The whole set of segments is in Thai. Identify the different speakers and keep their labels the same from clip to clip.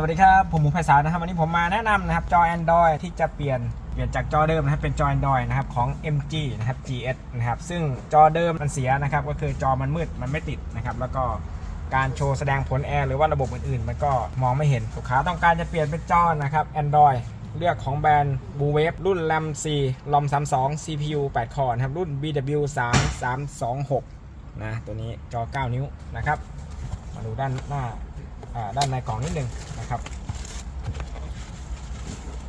Speaker 1: สวัสดีครับ ผมหมูไพศาลนะครับ วันนี้ผมมาแนะนำนะครับ จอ Android ที่จะเปลี่ยนเปลี่ยนจากจอเดิมนะครับเป็นจอ Android นะครับของ MG นะครับ GS นะครับซึ่งจอเดิมมันเสียนะครับก็คือจอมันมืดมันไม่ติดนะครับแล้วก็การโชว์แสดงผลแอร์หรือว่าระบบอื่นๆ มันก็มองไม่เห็นลูกค้าต้องการจะเปลี่ยนเป็นจอนะครับ Android เลือกของแบรนด์ b l u e Wave รุ่น RAM 4 ROM 32 CPU 8 คอร์นะครับรุ่น BW 3 326นะตัวนี้จอ 9 นิ้วนะครับมาดูด้านหน้าอ่าด้านในกล่องนิดนึง นะครับ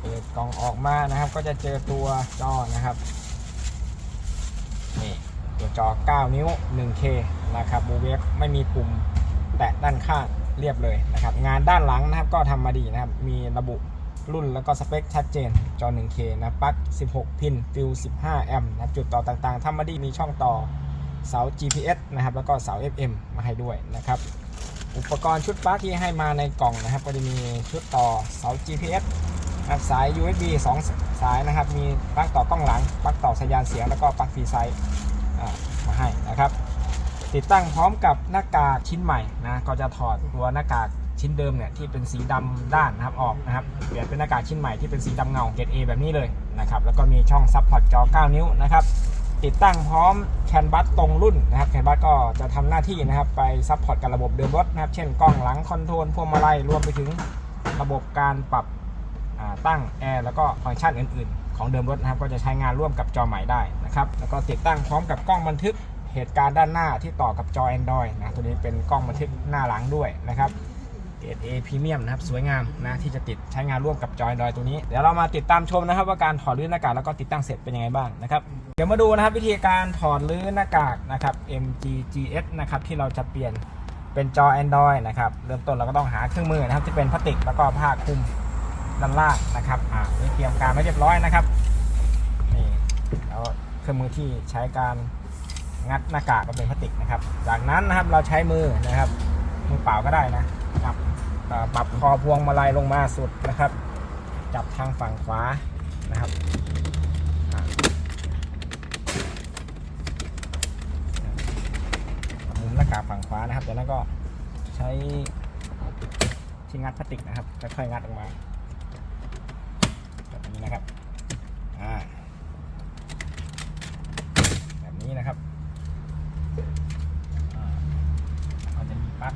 Speaker 1: เปิดกล่องออกมานะครับ ก็จะเจอตัวจอนะครับนี่ตัวจอ 9 นิ้ว 1K นะครับบูเวฟไม่มีปุ่มแตะด้านข้างเรียบเลยนะครับ งานด้านหลังนะครับก็ทำมาดีนะครับ มีระบุรุ่นแล้วก็สเปคชัดเจน จอ 1K นะปลั๊ก 16 พิน ฟิล 15 แอมป์นะจุดต่อต่างๆทำมาดีมีช่องต่อเสา GPS นะครับ แล้วก็เสา FM มาให้ด้วยนะครับ อุปกรณ์ชุดปลั๊กที่ให้มาในกล่องนะครับ ก็จะมีชุดต่อเสา GPS นะครับสาย USB 2 สายนะครับ มีปลั๊กต่อกล้องหลังปลั๊กต่อสัญญาณเสียงแล้วก็ปลั๊กฟรีไซส์มาให้นะครับ ติดตั้งพร้อมกับหน้ากากชิ้นใหม่นะก็จะถอดตัวหน้ากากชิ้นเดิมเนี่ยที่เป็นสีดำด้านนะครับออกนะครับเปลี่ยนเป็นหน้ากากชิ้นใหม่ที่เป็นสีดำเงาเกรด A แบบนี้เลยนะครับแล้วก็มีช่องซับพอร์ตจอ 9 นิ้วนะครับ ติดตั้งพร้อมแคนบัสตรงรุ่นนะครับแคนบัสก็จะทำหน้าที่นะครับ ไปซัพพอร์ตกับระบบเดินรถนะครับ เช่นกล้องหลังคอนโทรลพวงมาลัยรวมไปถึงระบบการปรับตั้งแอร์แล้วก็ฟังก์ชันอื่น ๆ ของเดิมรถนะครับ ก็จะใช้งานร่วมกับจอใหม่ได้นะครับ แล้วก็ติดตั้งพร้อมกับกล้องบันทึกเหตุการณ์ด้านหน้าที่ต่อกับจอ Android นะตัวนี้เป็นกล้องบันทึกหน้าหลังด้วยนะครับเกรด A พรีเมียมนะครับสวยงามนะที่จะติดใช้งานร่วมกับจอ Android ตัวนี้ เดี๋ยวเรามาติดตามชมนะครับ ว่าการถอดรื้อหน้ากากแล้วก็ติดตั้งเสร็จเป็นยังไงบ้างนะครับ ดี๋ยวมาดูนะครับวิธีการถอดรื้อหน้ากากนะครับ MGGS นะครับที่เราจะเปลี่ยนเป็นจอ Android นะครับเริ่มต้นเราก็ต้องหาเครื่องมือนะครับที่เป็นพลาสติกแล้วก็ผ้าคลุมด้านล่างนะครับอ่านี่เตรียมการไว้เรียบร้อยนะครับนี่แล้วเครื่องมือที่ใช้การงัดหน้ากากก็เป็นพลาสติกนะครับ จากนั้นนะครับเราใช้มือนะครับมือเปล่าก็ได้นะครับปรับคอพวงมาลัยลงมาสุดนะครับ จับทางฝั่งขวานะครับอ่าหมุนหน้ากากฝั่ง ขวานะครับจากนั้นก็ใช้ที่งัดพลาสติกนะครับค่อยงัดออกมาแบบนี้นะครับอ่าแบบนี้นะครับอ่าก็จะมีปลั๊ก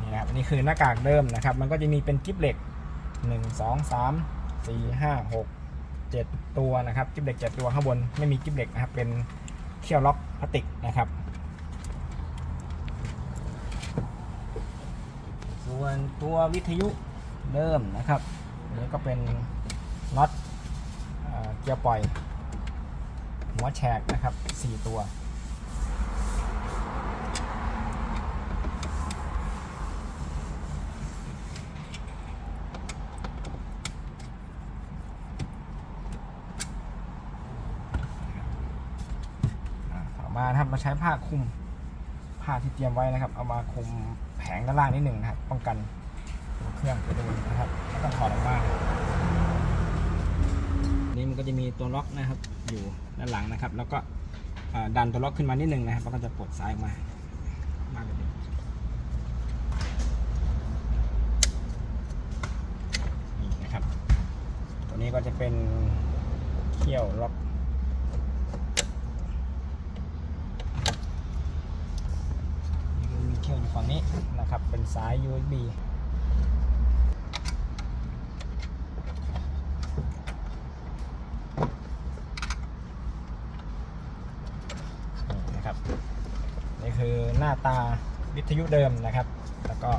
Speaker 1: นี่นะครับอันนี้คือหน้ากากเดิมนะครับ มันก็จะมีเป็นกิ๊บเหล็ก1 2 3 4 5 6 7ตัวนะครับกิ๊บเหล็ก7ตัวข้างบนไม่มีกิ๊บเหล็กนะครับเป็น เขี้ยวล็อกพลาสติกนะครับ ส่วนตัววิทยุเดิมนะครับอันนี้ก็เป็นน็อตเอ่อเกียร์ปล่อย หัวแฉกนะครับ 4 ตัว อ่าต่อ มาใช้ผ้าคลุมผ้าที่เตรียมไว้นะครับ เอามาคลุมแผงด้านล่างนิดหนึ่งนะครับ ป้องกันเครื่องไปโดนนะครับ แล้วก็ถอดออกมานี่มันก็จะมีตัวล็อกนะครับ อยู่ด้านหลังนะครับ แล้วก็ดันตัวล็อกขึ้นมานิดหนึ่งนะครับแล้วก็จะปลดซ้ายออกมามาแบบนี้นี่นะครับ ตัวนี้ก็จะเป็นเขี้ยวล็อก มีเชื่อมอยู่ฝั่งนี้นะครับ เป็น สาย USB นะครับ นี่คือหน้าตาวิทยุเดิมนะครับ แล้วก็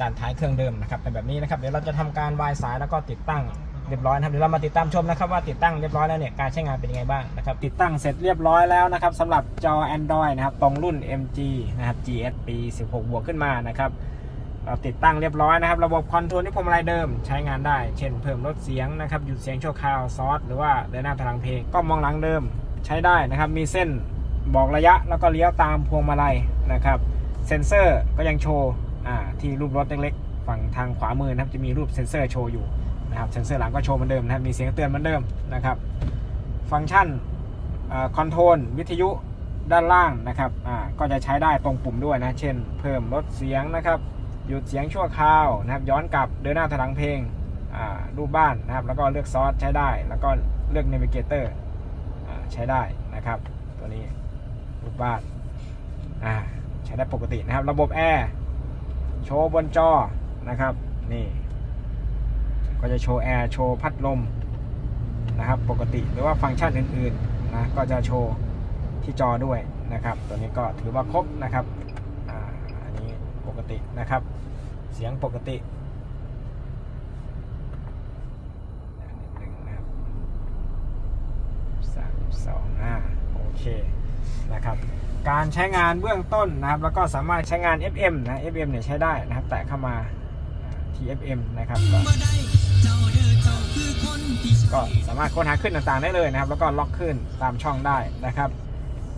Speaker 1: ด้านท้ายเครื่องเดิมนะครับเป็นแบบนี้นะครับ เดี๋ยวเราจะทำการวายสายแล้วก็ติดตั้งเรียบร้อยนะครับเดี๋ยวเรามาติดตามชมนะครับว่าติดตั้งเรียบร้อยแล้วเนี่ยการใช้งานเป็นยังไงบ้างนะครับติดตั้งเสร็จเรียบร้อยแล้วนะครับสำหรับจอ Android นะครับตรงรุ่น MG นะครับ GS ปี 16 บวกขึ้นมานะครับ เราติดตั้งเรียบร้อยนะครับ ระบบคอนโทรลที่พวงมาลัยเดิมใช้งานได้ เช่นเพิ่มลดเสียงนะครับหยุดเสียงชั่วคราวซอสหรือว่าเดินหน้าถอยหลังเพลงกล้องมองหลังเดิมใช้ได้นะครับ มีเส้นบอกระยะแล้วก็เลี้ยวตามพวงมาลัยนะครับเซ็นเซอร์ก็ยังโชว์อ่าที่รูปรถเล็กๆ ฝั่งทางขวามือนะครับจะมีรูปเซ็นเซอร์โชว์อยู่นะครับเซ็นเซอร์หลังก็โชว์เหมือนเดิมนะครับมีเสียงเตือนเหมือนเดิมนะครับ ฟังก์ชันคอนโทรลวิทยุด้านล่างนะครับอ่าก็จะใช้ได้ตรงปุ่มด้วยนะ เช่น เพิ่มลดเสียงนะครับ หยุดเสียงชั่วคราวนะครับ ย้อนกลับเดินหน้าถลังเพลงอ่ารูปบ้านนะครับ แล้วก็เลือกซอสใช้ได้ แล้วก็เลือก Navigator อ่าใช้ได้นะครับ ตัวนี้รูปบ้านอ่าใช้ได้ปกตินะครับ ระบบแอร์โชว์บนจอนะครับ นี่ ก็จะโชว์แอร์โชว์พัดลมนะครับ ปกติหรือว่าฟังก์ชันอื่นๆนะก็จะโชว์ที่จอด้วยนะครับ ตัวนี้ก็ถือว่าครบนะครับ ปกตินะครับ เสียงปกติหนึ่งนะครับสามสองอ่าโอเคนะครับ การใช้งานเบื้องต้นนะครับ แล้วก็สามารถใช้งาน FM นะ FM เนี่ยใช้ได้นะครับ แตะเข้ามาอ่าที่ FM นะครับก็ก็สามารถค้นหาขึ้นต่างๆได้เลยนะครับ แล้วก็ล็อกขึ้นตามช่องได้นะครับ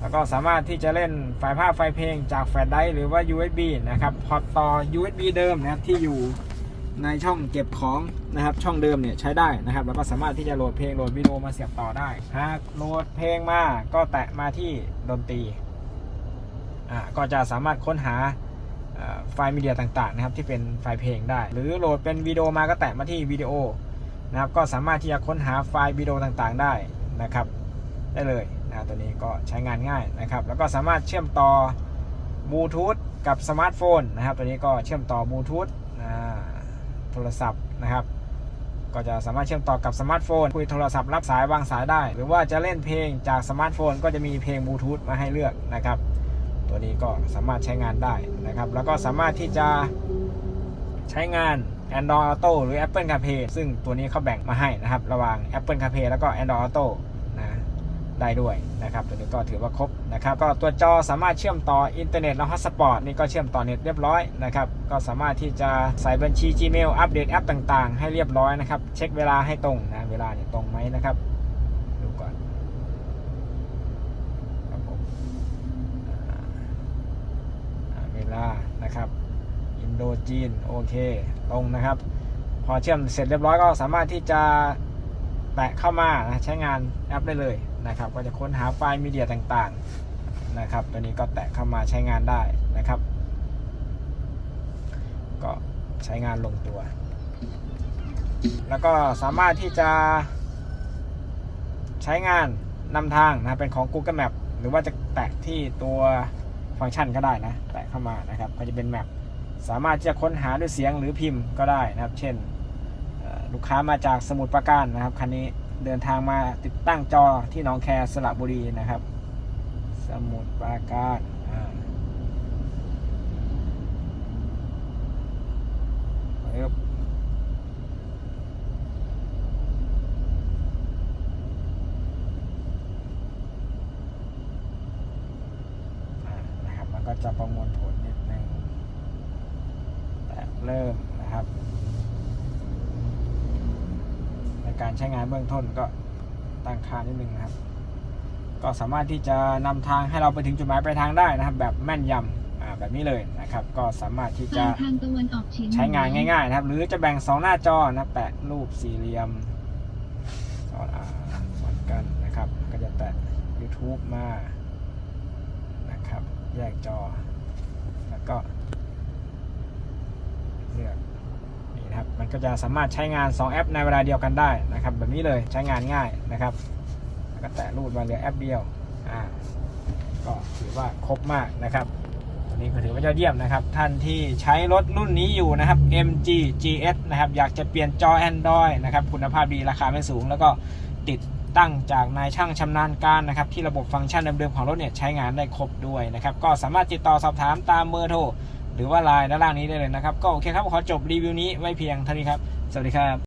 Speaker 1: แล้วก็สามารถที่จะเล่นไฟล์ภาพไฟล์เพลงจากแฟลชไดร์หรือว่า USB นะครับพอร์ตต่อ USB เดิมนะครับที่อยู่ในช่องเก็บของนะครับช่องเดิมเนี่ยใช้ได้นะครับ แล้วก็สามารถที่จะโหลดเพลงโหลดวิดีโอมาเสียบต่อได้หากโหลดเพลงมาก็แตะมาที่ดนตรีอ่าก็จะสามารถค้นหาไฟล์มีเดียต่างๆนะครับที่เป็นไฟล์เพลงได้ หรือโหลดเป็นวิดีโอมาก็แตะมาที่วิดีโอนะครับก็สามารถที่จะค้นหาไฟล์วิดีโอต่างๆได้นะครับ ได้เลย นะตัวนี้ก็ใช้งานง่ายนะครับ แล้วก็สามารถเชื่อมต่อบลูทูธกับสมาร์ทโฟนนะครับ ตัวนี้ก็เชื่อมต่อบลูทูธโทรศัพท์นะครับ ก็จะสามารถเชื่อมต่อกับสมาร์ทโฟน คุยโทรศัพท์รับสายวางสายได้ หรือว่าจะเล่นเพลงจากสมาร์ทโฟน ก็จะมีเพลงบลูทูธมาให้เลือกนะครับ ตัวนี้ก็สามารถใช้งานได้นะครับ แล้วก็สามารถที่จะใช้งาน Android Auto หรือ Apple CarPlay ซึ่งตัวนี้เขาแบ่งมาให้นะครับ ระหว่าง Apple CarPlay แล้วก็ Android Auto ได้ด้วยนะครับตัวนี้ก็ถือว่าครบนะครับก็ตัวจอสามารถเชื่อมต่ออินเทอร์เน็ตแล้วฮอตสปอตนี่ก็เชื่อมต่อเน็ตเรียบร้อยนะครับก็สามารถที่จะใส่บัญชี Gmail อัปเดตแอปต่างๆ ให้เรียบร้อยนะครับเช็คเวลาให้ตรงนะเวลาเนี่ยตรงไหมนะครับดูก่อนครับผมเวลานะครับอินโดจีนโอเคตรงนะครับ พอเชื่อมเสร็จเรียบร้อยก็สามารถที่จะแตะเข้ามานะใช้งานแอปได้เลย นะครับ ก็จะค้นหาไฟล์มีเดียต่างๆนะครับ ตัวนี้ก็แตะเข้ามาใช้งานได้นะครับ ก็ใช้งานลงตัว แล้วก็สามารถที่จะใช้งานนำทางนะเป็นของ Google Map หรือว่าจะแตะที่ตัวฟังก์ชันก็ได้นะ แตะเข้ามานะครับก็จะเป็นแมปสามารถที่จะค้นหาด้วยเสียงหรือพิมพ์ก็ได้นะครับ เช่นลูกค้ามาจากสมุทรปราการนะครับคันนี้ เดินทางมาติดตั้งจอที่หนองแคสระบุรีนะครับ สมุทรปราการนะครับมันก็จะประมวลผลนิดนึงแต่เริ่มนะครับ การใช้งานเบื้องต้นก็ตั้งค่านิดนึงนะครับ ก็สามารถที่จะนำทางให้เราไปถึงจุดหมายปลายทางได้นะครับ แบบแม่นยำอ่าแบบนี้เลยนะครับ ก็สามารถที่จะ
Speaker 2: ทางตะวันออกเฉียงเหนือ
Speaker 1: ใช้งานง่าย ๆ นะครับ หรือจะแบ่งสองหน้าจอนะแตะรูปสี่เหลี่ยมซ้อนอ่าซ้อนกันนะครับ ก็จะแตะ YouTube มานะครับ แยกจอแล้วก็ เลือกนี่นะครับ มัน ก็จะสามารถใช้งาน 2 แอปในเวลาเดียวกันได้นะครับ แบบนี้เลยใช้งานง่ายนะครับก็แตะรูดมาเหลือแอปเดียวอ่าก็ถือว่าครบมากนะครับตัวนี้ก็ถือว่ายอดเยี่ยมนะครับ ท่านที่ใช้รถรุ่นนี้อยู่นะครับ MG GS นะครับอยากจะเปลี่ยนจอ Android นะครับคุณภาพดีราคาไม่สูง แล้วก็ติดตั้งจากนายช่างชำนาญการนะครับ ที่ระบบฟังก์ชันเดิมๆของรถเนี่ยใช้งานได้ครบด้วยนะครับ ก็สามารถติดต่อสอบถามตามเบอร์โทร รือว่าไลน์ด้านล่างนี้ได้เลยนะครับ ก็โอเคครับ ขอจบรีวิวนี้ไว้เพียงเท่านี้ครับ สวัสดีครับ